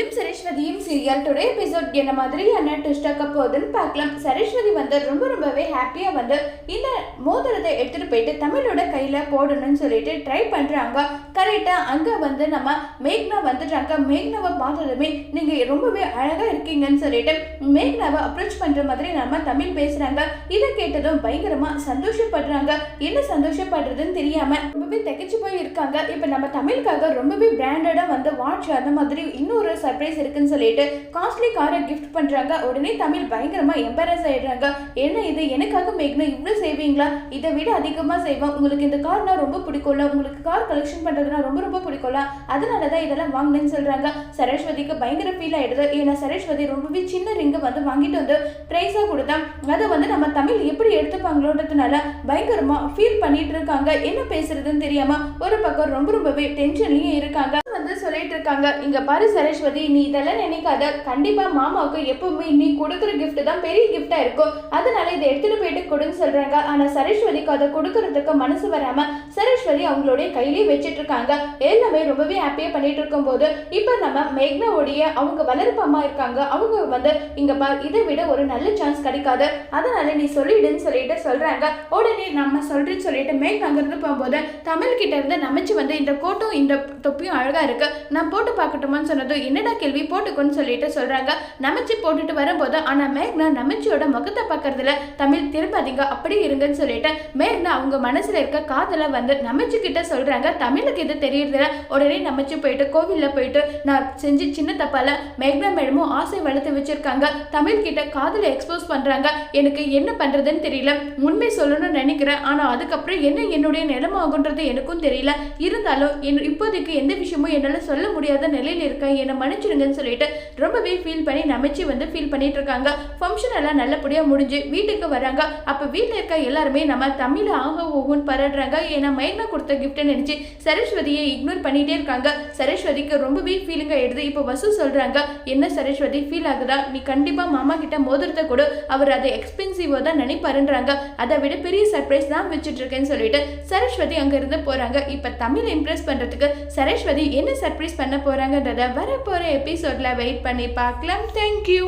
தமிழும் சரஸ்வதியும் serial today episode என்ன மாதிரியான ட்விஸ்டாக்க போகுதுன்னு பார்க்கலாம். சரஸ்வதி வந்து ரொம்ப ரொம்பவே ஹாப்பியாக வந்து இந்த மோதிரத்தை எடுத்துகிட்டு போயிட்டு தமிழோட கையில் போடணும்னு சொல்லிட்டு ட்ரை பண்ணுறாங்க கரெக்டாக அங்கே வந்து நம்ம மேக்னா வந்துட்டாங்க. மேக்னாவை பார்த்ததுமே நீங்கள் ரொம்பவே அழகாக இருக்கீங்கன்னு சொல்லிட்டு மேக்னாவை அப்ரோச் பண்ணுற மாதிரி நம்ம தமிழ் பேசுகிறாங்க இதை கேட்டதும் பயங்கரமாக சந்தோஷப்படுறாங்க. என்ன சந்தோஷப்படுறதுன்னு தெரியாமல் ரொம்பவே திகைச்சு போய் இருக்காங்க இப்போ நம்ம தமிழுக்காக ரொம்பவே பிராண்டடாக வந்து வாட்ச் அந்த மாதிரி இன்னொரு சர்ப்ரைஸ் இருக்குன்னு சொல்லிட்டு காஸ்ட்லி காரை கிஃப்ட் பண்ணுறாங்க உடனே தமிழ் பயங்கரமாக எம்பரஸ் ஆயிடுறாங்க. என்ன இது? எனக்காக மேக்னா இவ்வளோ செய்வீங்களா? இதை விட அதிகமாக செய்வேன் உங்களுக்கு இந்த கார்னா ரொம்ப பிடிக்கும்ல. உங்களுக்கு கார் கலெக்ஷன் பண்ணுறதுனா ரொம்ப ரொம்ப பிடிக்கும்ல. அதனால தான் இதெல்லாம் வாங்கினேன்னு சொல்கிறாங்க சரஸ்வதிக்கு பயங்கர ஃபீல் ஆகிடுது ஏன்னா சரஸ்வதி ரொம்பவே சின்ன ரிங்கை வந்து வாங்கிட்டு வந்து ப்ரைஸாக கொடுத்தா அதை வந்து நம்ம தமிழ் எப்படி எடுத்துப்பாங்களோன்றதுனால பயங்கரமாக ஃபீல் பண்ணிட்டு இருக்காங்க. என்ன பேசுறதுன்னு தெரியாமல் ஒரு பக்கம் ரொம்ப ரொம்பவே டென்ஷன்லேயும் இருக்காங்க. சொல்லிட்டு இருக்காங்க இங்க பாரு சரஸ்வதி நீ இதெல்லாம் நினைக்காத. கண்டிப்பா மாமாவுக்கு எப்பவுமே நீ கொடுக்குற கிஃப்ட் தான் பெரிய கிஃப்டா இருக்கும். அதனால இதை எடுத்துட்டு போயிட்டு கொடுன்னு சொல்றாங்க. ஆனா சரஸ்வதிக்கு அதை கொடுக்கறதுக்கு மனசு வராம சரஸ்வதி அவங்களுடைய கையிலேயே வச்சிட்டு இருக்காங்க எல்லாமே ரொம்பவே ஹாப்பியா பண்ணிட்டு இருக்கும்போது இப்போ நம்ம மேக்னாவுடைய அவங்க வளர்ப்பம்மா இருக்காங்க. அவங்க வந்து இங்க பார் இதை விட ஒரு நல்ல சான்ஸ் கிடைக்காது. அதனால நீ சொல்லிடுன்னு சொல்லிட்டு சொல்றாங்க. உடனே நம்ம சொல்றேன்னு சொல்லிட்டு மேக் அங்கிருந்து போகும்போது தமிழ் கிட்ட இருந்து நமச்சு வந்து இந்த கோட்டும் இந்த தொப்பியும் அழகா இருக்கு. நான் போட்டு பார்க்கட்டுமான்னு சொன்னதும் என்னடா கேள்வி? போட்டுக்கோன்னு சொல்லிட்டு சொல்றாங்க. நமைச்சு போட்டுட்டு வரும்போது ஆனா மேக்னா நமச்சியோட முகத்தை பார்க்கறதுல தமிழ் திரும்பாதீங்க அப்படி இருங்கன்னு சொல்லிட்டு மேக்னா அவங்க மனசுல இருக்க காதல வந்து நமச்சு கிட்ட சொல்றாங்க. தமிழுக்கு இது தெரியறதுல உடனே நமச்சு போயிட்டு கோவில்ல போயிட்டு நான் செஞ்சு சின்ன தப்பால மேக்னா மேடமும் ஆசை வளர்த்து வச்சிருக்காங்க. தமிழ் கிட்ட காதல எக்ஸ்போஸ் பண்றாங்க. எனக்கு என்ன பண்றதுன்னு தெரியல. உண்மை சொல்லணும்னு நினைக்கிறேன். ஆனா அதுக்கப்புறம் என்ன என்னுடைய நிலைமை ஆகுன்றது எனக்கும் தெரியல. இருந்தாலும் என் இப்போதைக்கு எந்த விஷயமும் என்னால் சொல்ல முடியாத நிலையில் இருக்கேன். என்னை மன்னிச்சிடுங்கன்னு சொல்லிட்டு ரொம்பவே ஃபீல் பண்ணி நமைச்சு வந்து ஃபீல் பண்ணிட்டு இருக்காங்க. ஃபங்க்ஷன் எல்லாம் நல்லபடியாக முடிஞ்சு வீட்டுக்கு வராங்க. அப்போ வீட்டில் இருக்க எல்லாருமே நம்ம தமிழ் ஆக ஓகுன்னு பரடுறாங்க. ஏன்னா மைனா கொடுத்த கிஃப்ட்டை நினச்சி சரஸ்வதியை இக்னோர் பண்ணிட்டே இருக்காங்க. சரஸ்வதிக்கு ரொம்பவே ஃபீலிங் ஆயிடுது. இப்போ வசு சொல்றாங்க என்ன சரஸ்வதி ஃபீல் ஆகுதா? நீ கண்டிப்பாக மாமா கிட்ட மோதிரத்தை கொடு. அவர் அதை எக்ஸ்பென்சிவாக தான் நினைப்பாருன்றாங்க. அதை விட பெரிய சர்ப்ரைஸ் தான் வச்சுட்டு இருக்கேன்னு சொல்லிட்டு சரஸ்வதி அங்கிருந்து போறாங்க. இப்போ தமிழ் இம்ப்ரெஸ் பண்றதுக்கு சரஸ்வதி என்ன சர்ப்ரைஸ் பண்ண போகிறாங்கன்றத வர போற எபிசோட்ல வெயிட் பண்ணி பார்க்கலாம். தேங்க்யூ